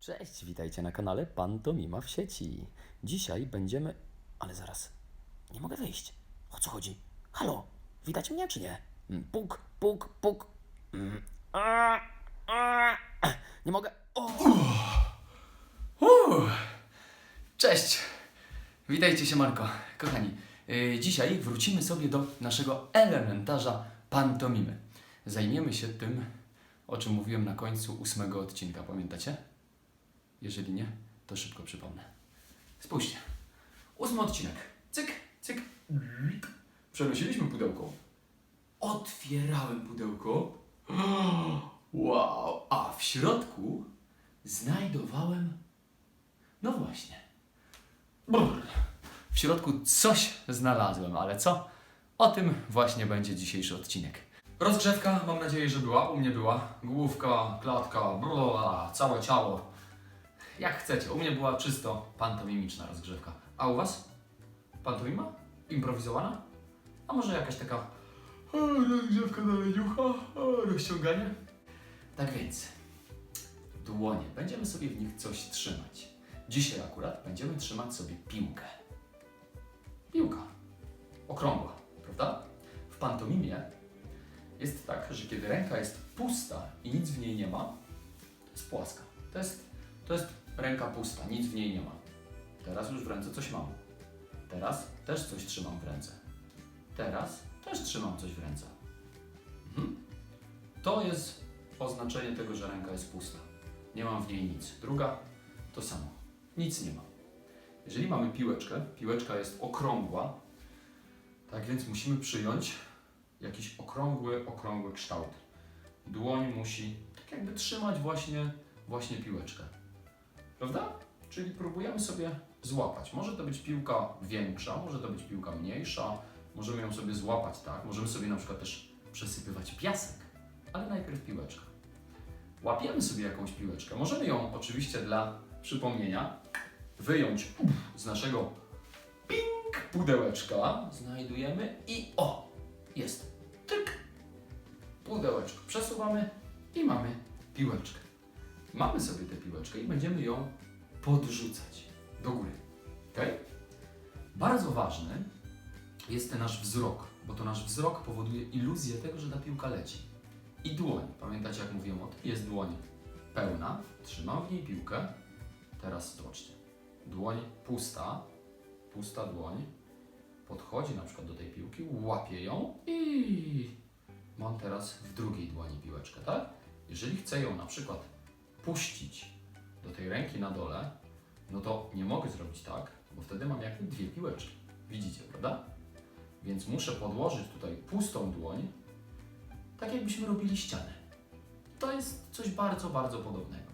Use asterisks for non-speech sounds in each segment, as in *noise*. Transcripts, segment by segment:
Cześć, witajcie na kanale Pantomima w sieci. Dzisiaj będziemy... Ale zaraz, nie mogę wyjść. O co chodzi? Halo, widać mnie czy nie? Mm, Puk, puk, puk. Mm. *clears throat* Nie mogę... O! Cześć! Witajcie się Marko. Kochani, yy, dzisiaj wrócimy sobie do naszego elementarza pantomimy. Zajmiemy się tym, o czym mówiłem na końcu ósmego odcinka, pamiętacie? Jeżeli nie, to szybko przypomnę. Spójrzcie. Ósmy odcinek. Cyk, cyk. Przenosiliśmy pudełko. Otwierałem pudełko. *gasps* Wow! A w środku znajdowałem no właśnie. W środku coś znalazłem, ale co? O tym właśnie będzie dzisiejszy odcinek. Rozgrzewka, mam nadzieję, że była. U mnie była. Główka, klatka, brrr, całe ciało. Jak chcecie. U mnie była czysto pantomimiczna rozgrzewka. A u was? Pantomima? Improwizowana? A może jakaś taka a, rozgrzewka na leniucha, a, rozciąganie? Tak więc, dłonie. Będziemy sobie w nich coś trzymać. Dzisiaj akurat będziemy trzymać sobie piłkę. Piłka. Okrągła, prawda? W pantomimie jest tak, że kiedy ręka jest pusta i nic w niej nie ma, to jest płaska. To jest, to jest ręka pusta, nic w niej nie ma. Teraz już w ręce coś mam. Teraz też coś trzymam w ręce. Teraz też trzymam coś w ręce. Mhm. To jest oznaczenie tego, że ręka jest pusta. Nie mam w niej nic. Druga to samo. Nic nie ma. Jeżeli mamy piłeczkę, piłeczka jest okrągła, tak więc musimy przyjąć jakiś okrągły, okrągły kształt. Dłoń musi tak jakby trzymać właśnie, właśnie piłeczkę. Prawda? Czyli próbujemy sobie złapać. Może to być piłka większa, może to być piłka mniejsza, możemy ją sobie złapać tak, możemy sobie na przykład też przesypywać piasek, ale najpierw piłeczka. Łapiemy sobie jakąś piłeczkę. Możemy ją oczywiście dla przypomnienia wyjąć z naszego ping pudełeczka. Znajdujemy i o, jest. Tyk. Pudełeczko przesuwamy i mamy piłeczkę. Mamy sobie tę piłeczkę i będziemy ją podrzucać do góry. ok? Bardzo ważny jest ten nasz wzrok, bo to nasz wzrok powoduje iluzję tego, że ta piłka leci. I dłoń. Pamiętacie, jak mówiłem o tym? Jest dłoń pełna, trzymam w niej piłkę. Teraz zobaczcie. Dłoń pusta, pusta dłoń. Podchodzi na przykład do tej piłki, łapie ją i mam teraz w drugiej dłoni piłeczkę, tak? Jeżeli chcę ją na przykład puścić do tej ręki na dole, no to nie mogę zrobić tak, bo wtedy mam jakby dwie piłeczki. Widzicie, prawda? Więc muszę podłożyć tutaj pustą dłoń, tak jakbyśmy robili ścianę. To jest coś bardzo, bardzo podobnego.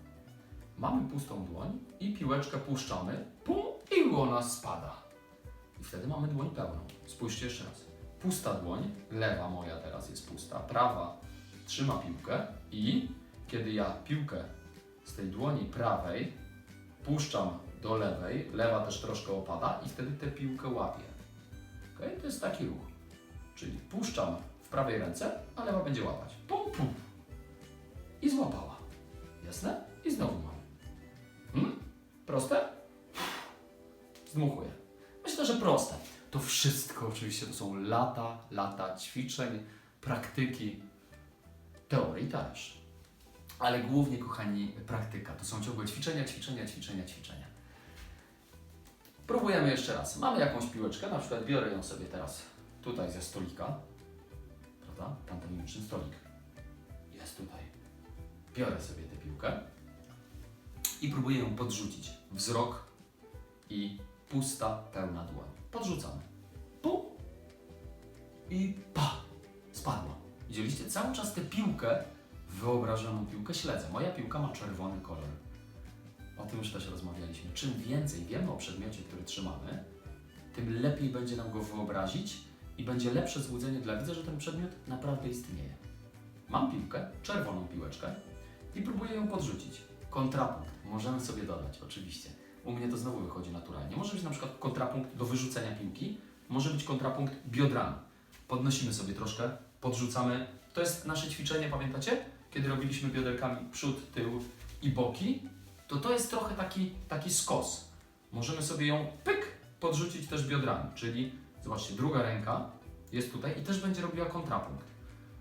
Mamy pustą dłoń i piłeczkę puszczamy, pum, i ona spada. I wtedy mamy dłoń pełną. Spójrzcie jeszcze raz. Pusta dłoń, lewa moja teraz jest pusta, prawa trzyma piłkę i kiedy ja piłkę z tej dłoni prawej puszczam do lewej, lewa też troszkę opada i wtedy tę piłkę łapię. Okay? To jest taki ruch. Czyli puszczam w prawej ręce, a lewa będzie łapać. Pum, pum. I złapała. Jasne? I znowu mamy. Hmm? Proste? Zdmuchuję. Myślę, że proste. To wszystko oczywiście to są lata, lata ćwiczeń, praktyki, teorii też. Ale głównie, kochani, praktyka. To są ciągłe ćwiczenia, ćwiczenia, ćwiczenia, ćwiczenia. Próbujemy jeszcze raz. Mamy jakąś piłeczkę, na przykład biorę ją sobie teraz tutaj ze stolika. Prawda? Pantomimiczny stolik. Jest tutaj. Biorę sobie tę piłkę i próbuję ją podrzucić. Wzrok i pusta, pełna dłoń. Podrzucamy. Pu i pa! Spadła. Widzieliście? Cały czas tę piłkę, wyobrażoną piłkę śledzę. Moja piłka ma czerwony kolor. O tym już też rozmawialiśmy. Czym więcej wiemy o przedmiocie, który trzymamy, tym lepiej będzie nam go wyobrazić i będzie lepsze złudzenie dla widza, że ten przedmiot naprawdę istnieje. Mam piłkę, czerwoną piłeczkę i próbuję ją podrzucić. Kontrapunkt możemy sobie dodać, oczywiście. U mnie to znowu wychodzi naturalnie. Może być na przykład kontrapunkt do wyrzucenia piłki, może być kontrapunkt biodrami. Podnosimy sobie troszkę, podrzucamy. To jest nasze ćwiczenie, pamiętacie? Kiedy robiliśmy bioderkami przód, tył i boki. to to jest trochę taki, taki skos. Możemy sobie ją pyk podrzucić też biodrami, czyli zobaczcie, druga ręka jest tutaj i też będzie robiła kontrapunkt.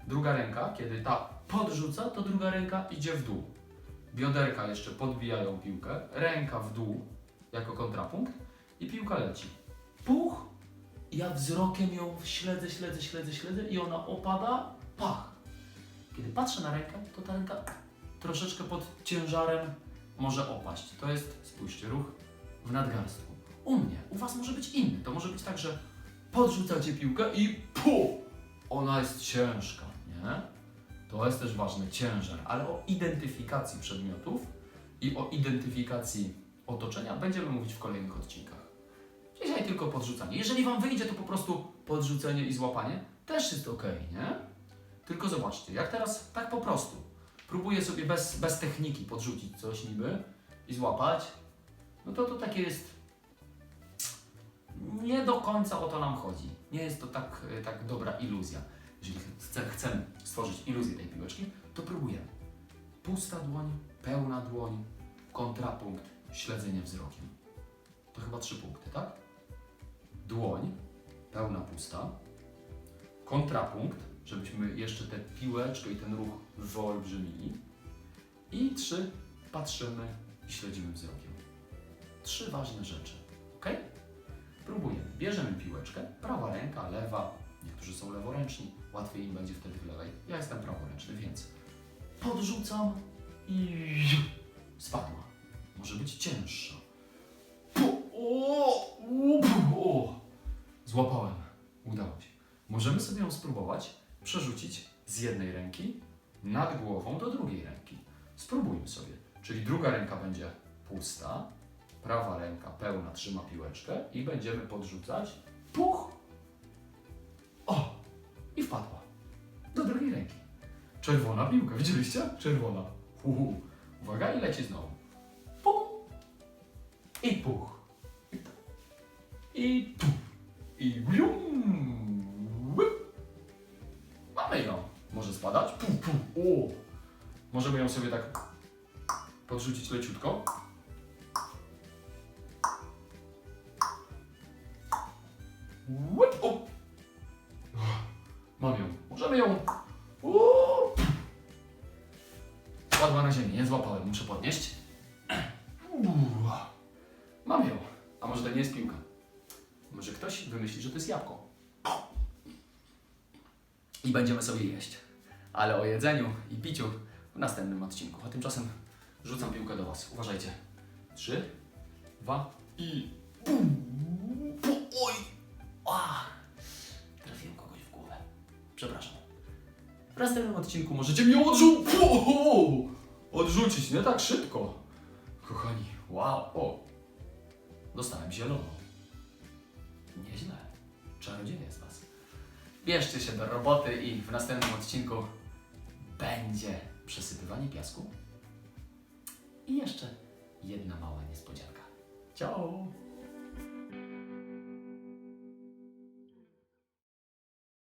Druga ręka, kiedy ta podrzuca, to druga ręka idzie w dół. Bioderka jeszcze podbijają piłkę, ręka w dół jako kontrapunkt i piłka leci. Puch! Ja wzrokiem ją śledzę, śledzę, śledzę, śledzę i ona opada! Kiedy patrzę na rękę, to ta ręka troszeczkę pod ciężarem może opaść. To jest, spójrzcie, ruch w nadgarstku. U mnie, u Was może być inny. To może być tak, że podrzucacie piłkę i pu! Ona jest ciężka, nie? To jest też ważne, ciężar, ale o identyfikacji przedmiotów i o identyfikacji otoczenia będziemy mówić w kolejnych odcinkach. Dzisiaj tylko podrzucanie. Jeżeli Wam wyjdzie, to po prostu podrzucenie i złapanie też jest ok, nie? Tylko zobaczcie, jak teraz tak po prostu próbuję sobie bez, bez techniki podrzucić coś niby i złapać, no to to takie jest. Nie do końca o to nam chodzi. Nie jest to tak, e, tak dobra iluzja. Jeżeli chce, chcemy stworzyć iluzję tej piłeczki, to próbujemy. Pusta dłoń, pełna dłoń, kontrapunkt, śledzenie wzrokiem. To chyba trzy punkty, tak? Dłoń, pełna pusta, kontrapunkt, żebyśmy jeszcze tę piłeczkę i ten ruch wyolbrzymili. I trzy, patrzymy i śledzimy wzrokiem. Trzy ważne rzeczy, ok? Próbujemy. Bierzemy piłeczkę, prawa ręka, lewa. Niektórzy są leworęczni, łatwiej im będzie wtedy w lewej. Ja jestem praworęczny, więc podrzucam i spadła. Może być cięższa. Złapałem. Udało się. Możemy sobie ją spróbować przerzucić z jednej ręki nad głową do drugiej ręki. Spróbujmy sobie. Czyli druga ręka będzie pusta, prawa ręka pełna trzyma piłeczkę i będziemy podrzucać. Puch! O! I wpadła. Do drugiej ręki. Czerwona piłka, widzieliście? Czerwona. Uhu. Uwaga i leci znowu. Puch! I puch. I puch. I bium. Mamy ją. Może spadać? Puch, puch. O! Możemy ją sobie tak podrzucić leciutko. Mam ją. Możemy ją. Padła na ziemię, nie złapałem, muszę podnieść. Mam ją. A może to nie jest piłka? Może ktoś wymyśli, że to jest jabłko. I będziemy sobie jeść. Ale o jedzeniu i piciu w następnym odcinku. A tymczasem rzucam piłkę do Was. Uważajcie. Trzy, dwa i... Bum. Bu- Oj! A! Trafiłem kogoś w głowę. Przepraszam. W następnym odcinku możecie mnie odrzu- odrzucić, nie tak szybko. Kochani, wow, o. Dostałem zieloną. Nieźle. Czarodzieje Was. Bierzcie się do roboty i w następnym odcinku będzie przesypywanie piasku i jeszcze jedna mała niespodzianka. Ciao!